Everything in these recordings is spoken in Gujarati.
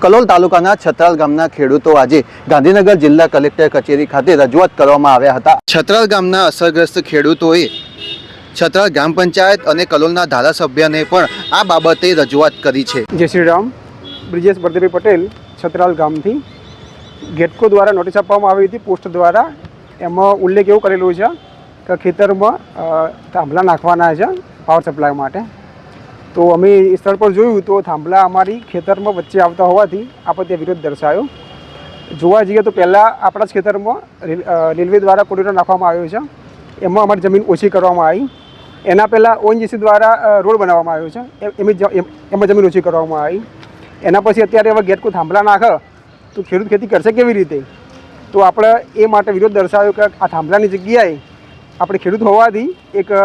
કલોલ તાલુકાના છત્રાલ ગામના ખેડૂતો આજે ગાંધીનગર જિલ્લા કલેક્ટર કચેરી ખાતે રજૂઆત કરવામાં આવ્યા હતા. છત્રાલ ગામના અસરગ્રસ્ત ખેડૂતોએ છત્રાલ ગ્રામ પંચાયત અને કલોલના ધારાસભ્યને પણ આ બાબતે રજૂઆત કરી છે. જય શ્રી રામ. બ્રિજેશ બરદેવી પટેલ, છત્રાલ ગામથી. ગેટકો દ્વારા નોટિસ આપવામાં આવી હતી, પોસ્ટ દ્વારા. એમાં ઉલ્લેખ એવો કરેલો છે કે ખેતરમાં થાંભલા નાખવાના છે, પાવર સપ્લાય માટે. તો અમે એ સ્થળ પર જોયું તો થાંભલા અમારી ખેતરમાં વચ્ચે આવતા હોવાથી આપણે ત્યાં વિરોધ દર્શાવ્યો જોવા જઈએ તો પહેલાં આપણા જ ખેતરમાં રેલવે દ્વારા કોરિડોર નાખવામાં આવ્યો છે. એમાં અમારી જમીન ઓછી કરવામાં આવી. એના પહેલાં ઓએનજીસી દ્વારા રોડ બનાવવામાં આવ્યો છે. એમની એમાં જમીન ઓછી કરવામાં આવી. એના પછી અત્યારે હવે ગેટકો થાંભલા નાખે, તો ખેડૂત ખેતી કરશે કેવી રીતે? તો આપણે એ માટે વિરોધ દર્શાવ્યો કે આ થાંભલાની જગ્યાએ આપણે ખેડૂત હોવાથી એક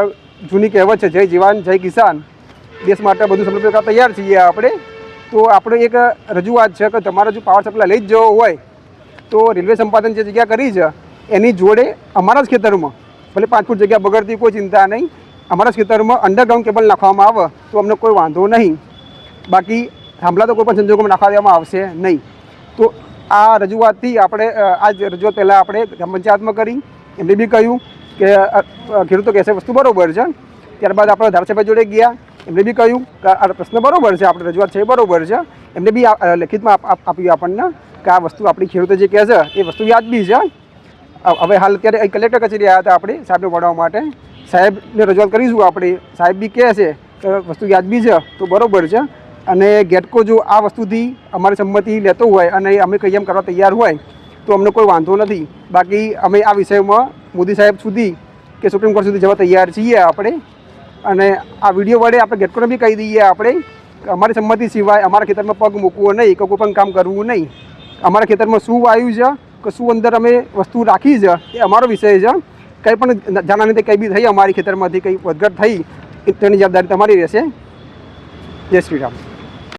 જૂની કહેવત છે, જય જવાન, જય કિસાન. દેશ માટે બધું સમર્પિત કરવા તૈયાર છીએ આપણે. તો આપણે એક રજૂઆત છે કે તમારા જો પાવર સપ્લાય લઈ જ જવો હોય, તો રેલવે સંપાદન જે જગ્યા કરી છે, એની જોડે અમારા જ ખેતરમાં, ભલે પાંચ ફૂટ જગ્યા બગડતી કોઈ ચિંતા નહીં, અમારા જ ખેતરમાં અંડરગ્રાઉન્ડ કેબલ નાખવામાં આવે, તો અમને કોઈ વાંધો નહીં. બાકી થાંભલા તો કોઈ પણ સંજોગોમાં નાખવા દેવામાં આવશે નહીં. તો આ રજૂઆતથી આપણે આ જ રજૂઆત પહેલાં આપણે ગ્રામ પંચાયતમાં કરી. એમને બી કહ્યું કે ખેડૂતો કહેશે વસ્તુ બરોબર છે. ત્યારબાદ આપણે ધારાસભ્ય જોડે ગયા. એમને બી કહ્યું કે આ પ્રશ્ન બરાબર છે, આપણે રજૂઆત છે એ બરોબર છે. એમને બી લેખિતમાં આપ- આપ- આપ્યું આપણને કે આ વસ્તુ આપણી ખેડૂતો જે કહે છે, એ વસ્તુ વ્યાજબી છે. હવે હાલ અત્યારે કલેક્ટર કચેરી આવ્યા હતા આપણે સાહેબને મળવા માટે. સાહેબને રજૂઆત કરીશું આપણે. સાહેબ બી કહે છે કે વસ્તુ વ્યાજબી છે, તો બરાબર છે. અને ગેટકો જો આ વસ્તુથી અમારી સંમતિ લેતો હોય અને અમે કંઈ એમ કરવા તૈયાર હોય, તો અમને કોઈ વાંધો નથી. બાકી અમે આ વિષયમાં મોદી સાહેબ સુધી કે સુપ્રીમ કોર્ટ સુધી જવા તૈયાર છીએ આપણે. અને આ વીડિયો વડે આપણે ગેટકોને બી કહી દઈએ આપણે અમારી સંમતિ સિવાય અમારા ખેતરમાં પગ મૂકવો નહીં, કે કોઈ પણ કામ કરવું નહીં. અમારા ખેતરમાં શું વાયુ છે, કે શું અંદર અમે વસ્તુ રાખી છે, એ અમારો વિષય છે. કંઈ પણ જાણાની રીતે કંઈ બી થઈ અમારી ખેતરમાંથી, કંઈ વધઘટ થઈ તેની જવાબદારી તમારી રહેશે. જય શ્રી રામ.